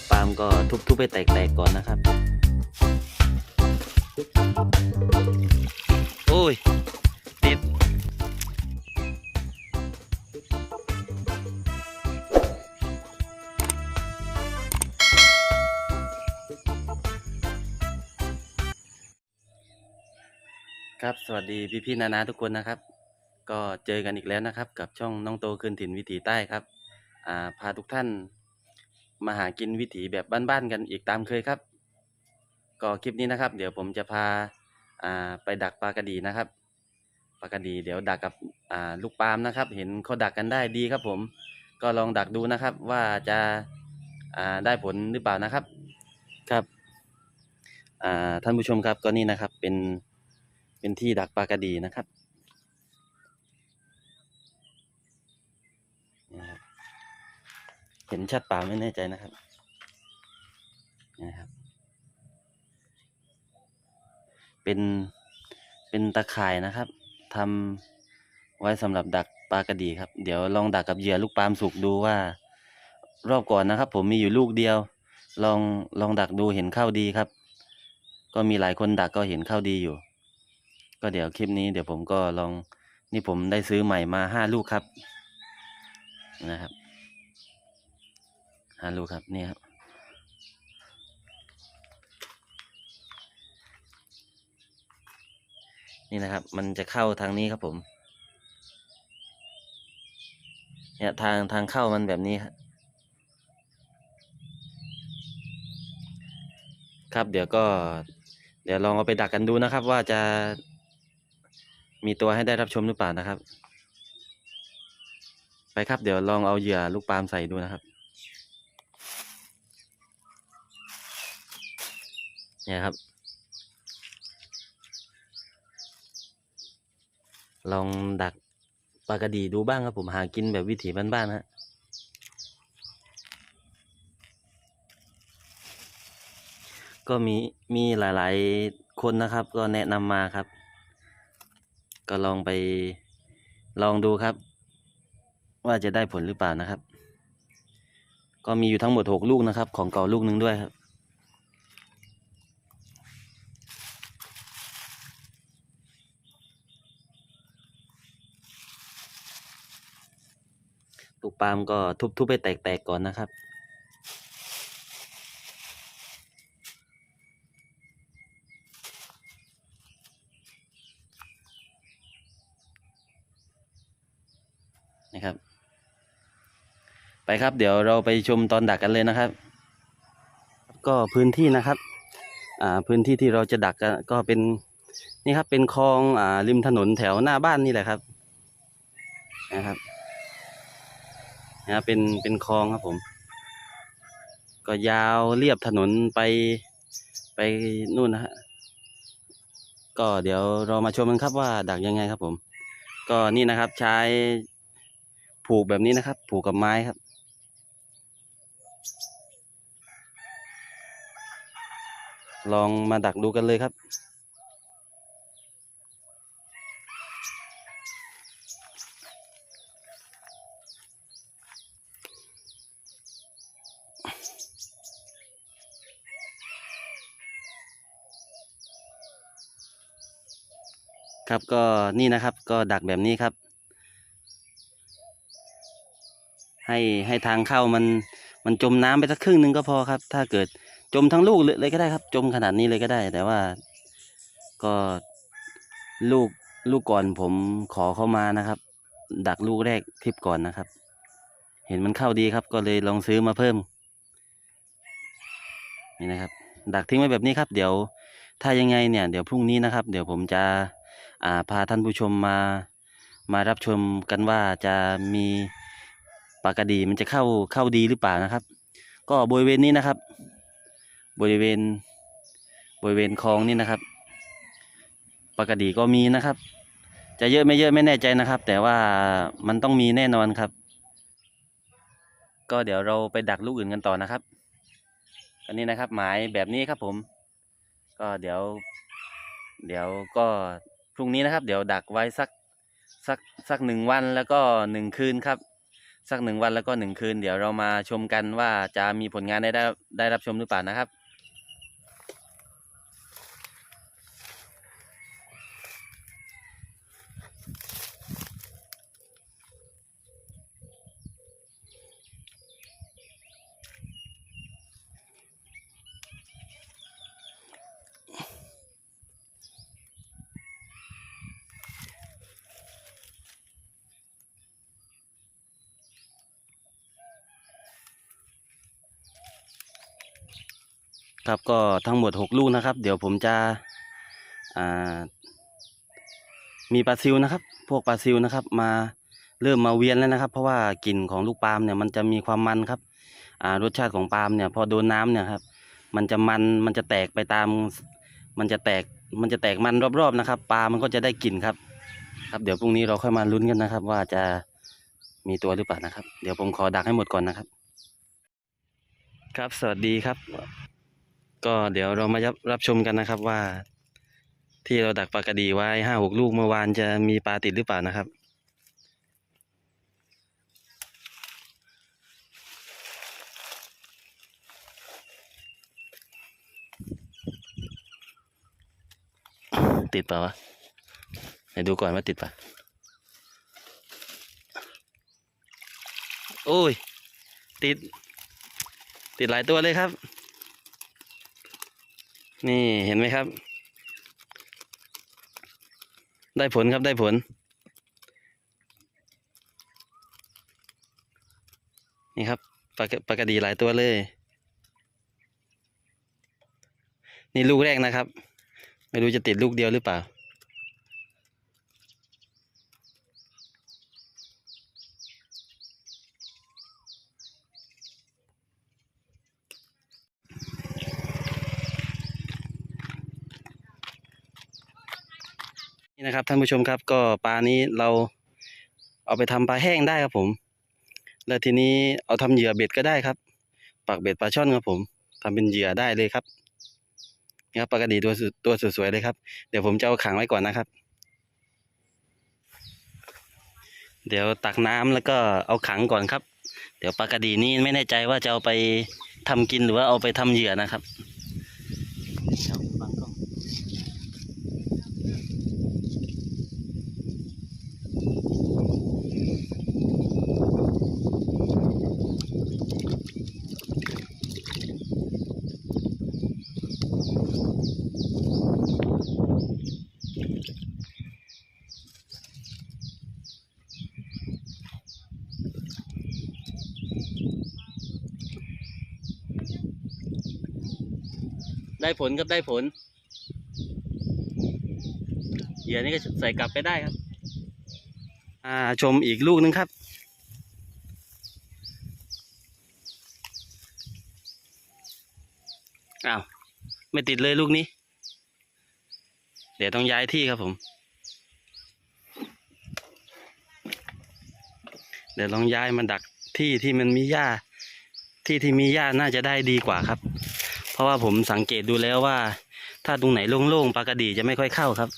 กปาล์มก็ทุบๆไปแตกๆก่อนนะครับ โอ้ย ติด ครับสวัสดีพี่ๆนานาทุกคนนะครับ ก็เจอกันอีกแล้วนะครับ กับช่องน้องโตคืนถิ่นวิถีใต้ครับ อ่าพาทุกท่าน มาหากินวิถีแบบบ้านๆกันอีกตามเคยครับ ก็คลิปนี้นะครับ เดี๋ยวผมจะพาอ่าไปดักปลากระดีนะครับปลากระดีเดี๋ยวดักกับอ่าลูกปาล์มนะครับ เห็นเขาดักกันได้ดีครับผม ก็ลองดักดูนะครับว่าจะอ่าได้ผลหรือเปล่านะครับครับอ่าท่านผู้ชมครับก็นี่นะครับเป็นเป็นที่ดักปลากระดีนะครับนี่ครับ เห็นชัดป่าไม่แน่ใจนะครับนะครับ เป็นเป็นตะข่ายนะครับทำไว้สำหรับดักปลากระดีครับ เดี๋ยวลองดักกับเหยื่อลูกปล์มสุกดูว่า รอบก่อนนะครับ ผมมีอยู่ลูกเดียว ลองลองดักดูเห็นเข้าดีครับ ก็มีหลายคนดักก็เห็นเข้าดีอยู่ ก็เดี๋ยวคลิปนี้เดี๋ยวผมก็ลองนี่ผมได้ซื้อใหม่มาห้าลูกครับนะครับ หาลูครับนี่ครับนี่นะครับ มันจะเข้าทางนี้ครับผม เนี่ยทางทางเข้ามันแบบนี้ครับครับเดี๋ยวก็ เดี๋ยวลองเอาไปดักกันดูนะครับ ว่าจะมีตัวให้ได้รับชมหรือเปล่านะครับ ไปครับเดี๋ยวลองเอาเหยื่อลูกปาล์มใส่ดูนะครับ เนี่ยครับ ลองดักปลากระดีดูบ้างครับผมหากินแบบวิถีบ้านๆฮะก็มีมีหลายๆคนนะครับ ก็แนะนำมาครับ ก็ลองไปลองดูครับ ว่าจะได้ผลหรือเปล่านะครับ ก็มีอยู่ทั้งหมดหกลูกนะครับ ของเก่าลูกหนึ่งด้วยครับ ลูกปาล์มก็ทุบๆไปแตกๆก่อนนะครับนะครับ ไปครับ เดี๋ยวเราไปชมตอนดักกันเลยนะครับ ก็พื้นที่นะครับ อ่าพื้นที่ที่เราจะดักกันก็เป็นนี่ครับเป็นคลองอ่าริมถนนแถวหน้าบ้านนี่แหละครับนะครับ นะครับเป็นเป็นคลองครับผม ก็ยาวเรียบถนนไปไปนู่นนะฮะก็เดี๋ยวเรามาชมกันครับว่าดักยังไงครับผม ก็นี่นะครับใช้ผูกแบบนี้นะครับ ผูกกับไม้ครับลองมาดักดูกันเลยครับ ครับก็นี่นะครับก็ดักแบบนี้ครับ ให้ให้ทางเข้ามันมันจมน้ำไปสักครึ่งหนึ่งก็พอครับ ถ้าเกิดจมทั้งลูกเลยก็ได้ครับ จมขนาดนี้เลยก็ได้ แต่ว่าก็ลูกลูกก่อนผมขอเข้ามานะครับ ดักลูกแรกคลิปก่อนนะครับ เห็นมันเข้าดีครับ ก็เลยลองซื้อมาเพิ่มนี่นะครับ ดักทิ้งไว้แบบนี้ครับ เดี๋ยวถ้ายังไงเนี่ย เดี๋ยวพรุ่งนี้นะครับ เดี๋ยวผมจะ พาท่านผู้ชมมามารับชมกันว่าจะมีปากระดีมันจะเข้าเข้าดีหรือเปล่านะครับ ก็บริเวณนี้นะครับ บริเวณ บริเวณคลองนี่นะครับปากระดีก็มีนะครับ จะเยอะไม่เยอะไม่แน่ใจนะครับ แต่ว่ามันต้องมีแน่นอนครับ ก็เดี๋ยวเราไปดักลูกอื่นกันต่อนะครับอันนี้นะครับ หมายแบบนี้ครับผม ก็เดี๋ยว เดี๋ยวก็ รุ่งนี้นะครับ เดี๋ยวดักไว้สักสักสักหนึ่งวันแล้วก็หนึ่งคืนครับ สักหนึ่งวันแล้วก็หนึ่งคืน เดี๋ยวเรามาชมกันว่าจะมีผลงานได้ได้ได้รับชมหรือเปล่านะครับ ครับก็ทั้งหมดหกลูกนะครับ เดี๋ยวผมจะมีปลาซิวนะครับ พวกปลาซิวนะครับ มาเริ่มมาเวียนแล้วนะครับ เพราะว่ากลิ่นของลูกปาล์มเนี่ยมันจะมีความมันครับรสชาติของปาล์มเนี่ยพอโดนน้ำเนี่ยครับมันจะมันมันจะแตกไปตาม มันจะแตกมันจะแตกมันรอบๆนะครับปลามันก็จะได้กลิ่นครับ ครับเดี๋ยวพรุ่งนี้เราค่อยมาลุ้นกันนะครับ ว่าจะมีตัวหรือเปล่านะครับ เดี๋ยวผมขอดักให้หมดก่อนนะครับ ครับสวัสดีครับ ก็เดี๋ยวเรามารับรับชมกันนะครับว่า ที่เราดักปลากระดีไว้ห้าหกลูกเมื่อวานจะมีปลาติดหรือเปล่านะครับ ติดเปล่าวะไหนดูก่อนว่าติดปะโอ้ย ติด ติดหลายตัวเลยครับ นี่เห็นไหมครับ ได้ผลครับได้ผล นี่ครับปลากระปลากระดีหลายตัวเลย นี่ลูกแรกนะครับ ไม่รู้จะติดลูกเดียวหรือเปล่า นี่นะครับท่านผู้ชมครับก็ปลานี้เราเอาไปทำปลาแห้งได้ครับผม แล้วทีนี้เอาทำเหยื่อเบ็ดก็ได้ครับ ปักเบ็ดปลาช่อนครับผมทำเป็นเหยื่อได้เลยครับนี่ครับปลากระดีตัวตัวสวยๆเลยครับ เดี๋ยวผมจะเอาขังไว้ก่อนนะครับ เดี๋ยวตักน้ำแล้วก็เอาขังก่อนครับ เดี๋ยวปลากระดีนี่ไม่แน่ใจว่าจะเอาไปทำกินหรือว่าเอาไปทำเหยื่อนะครับเดี๋ยวบังกล้อง ได้ผลครับได้ผล เหยื่อนี่ก็ใส่กลับไปได้ครับ อ่าชมอีกลูกนึงครับ อ้าว ไม่ติดเลยลูกนี้ เดี๋ยวต้องย้ายที่ครับผม เดี๋ยวลองย้ายมาดักที่ที่มันมีหญ้า ที่ที่มีหญ้าน่าจะได้ดีกว่าครับ ราะว่าผมสังเกตดูแล้วว่า ถ้าตรงไหนโล่งๆปลากระดีจะไม่ค่อยเข้าครับ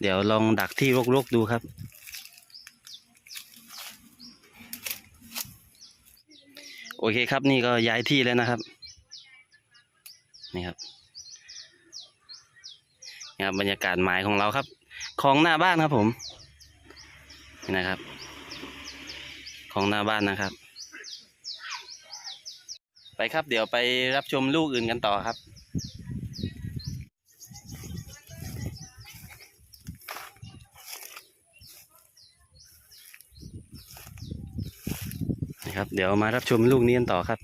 เดี๋ยวลองดักที่รกๆดูครับ โอเคครับนี่ก็ย้ายที่แล้วนะครับ นี่ครับนี่ครับบรรยากาศหมายของเราครับ ของหน้าบ้านครับผมนี่นะครับ ของหน้าบ้านนะครับ ครับเดี๋ยวไปรับชมลูกอื่นกันต่อครับ นะครับ เดี๋ยวมารับชมลูกนี้กันต่อครับ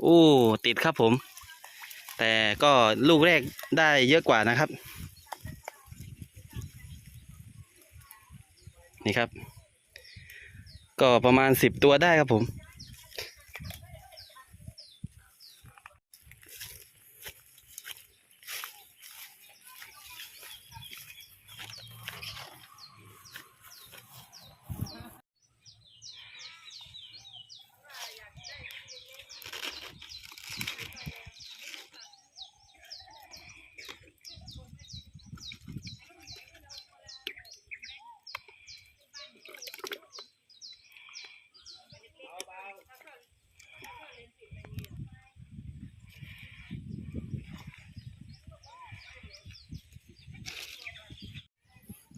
โอ้ติดครับผม แต่ก็ลูกแรกได้เยอะกว่านะครับ นี่ครับ ก็ประมาณสิบตัวได้ครับผม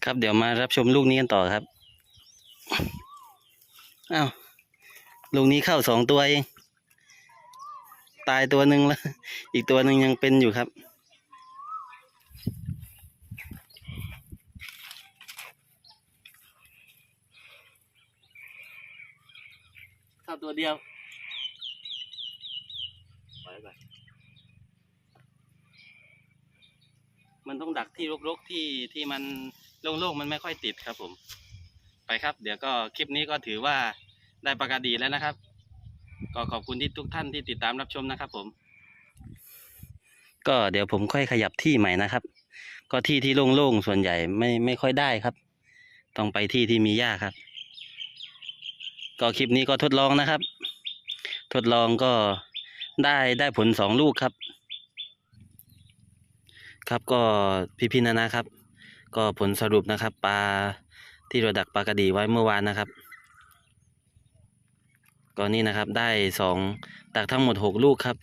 ครับเดี๋ยวมารับชมลูกนี้กันต่อครับอ้าวลูกนี้เข้าสองตัวเอง ตายตัวหนึ่งแล้ว อีกตัวหนึ่งยังเป็นอยู่ครับเข้าตัวเดียวปล่อยไปมันต้องดักที่รกๆที่ที่มัน โล่งๆมันไม่ค่อยติดครับผม ไปครับ เดี๋ยวก็คลิปนี้ก็ถือว่าได้ประกาศดีแล้วนะครับ ก็ขอบคุณที่ทุกท่านที่ติดตามรับชมนะครับ ผม ก็เดี๋ยวผมค่อยขยับที่ใหม่นะครับ ก็ที่ที่โล่งๆส่วนใหญ่ไม่ไม่ค่อยได้ครับ ต้องไปที่ที่มีหญ้าครับ ก็คลิปนี้ก็ทดลองนะครับ ทดลองก็ได้ได้ผลสองลูกครับ ครับก็พี่พินานะครับ ก็ผลสรุปนะครับ ปลาที่เราดักปลากระดีไว้เมื่อวานนะครับก็นี่นะครับได้สองดักทั้งหมดหกลูกครับ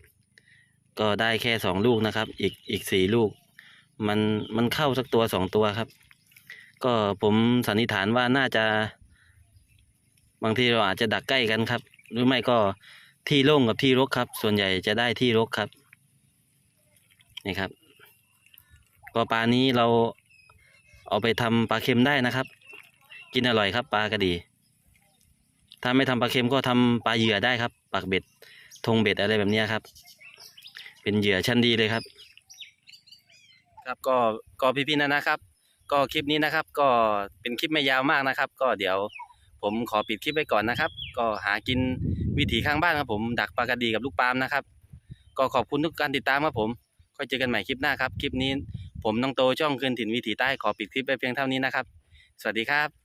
ก็ได้แค่สองลูกนะครับ อีกอีกสี่ลูก มันมันเข้าสักตัวสองตัวครับ ก็ผมสันนิษฐานว่าน่าจะ บางทีเราอาจจะดักใกล้กันครับ หรือไม่ก็ที่โล่งกับที่รกครับ ส่วนใหญ่จะได้ที่รกครับนี่ครับ ก็ปลานี้เรา เอาไปทำปลาเค็มได้นะครับ กินอร่อยครับปลากระดี ถ้าไม่ทำปลาเค็มก็ทำปลาเหยื่อได้ครับปากเบ็ดธงเบ็ดอะไรแบบนี้ครับ เป็นเหยื่อชั้นดีเลยครับ ครับก็ก็พี่ๆนะนะครับ ก็คลิปนี้นะครับ ก็เป็นคลิปไม่ยาวมากนะครับ ก็เดี๋ยวผมขอปิดคลิปไว้ก่อนนะครับ ก็หากินวิถีข้างบ้านครับผม ดักปลากระดีกับลูกปาล์มนะครับ ก็ขอบคุณทุกการติดตามครับผมค่อยเจอกันใหม่คลิปหน้าครับ คลิปนี้ ผมน้องโตช่องคืนถิ่นวิถีใต้ขอปิดคลิปไปเพียงเท่านี้นะครับ สวัสดีครับ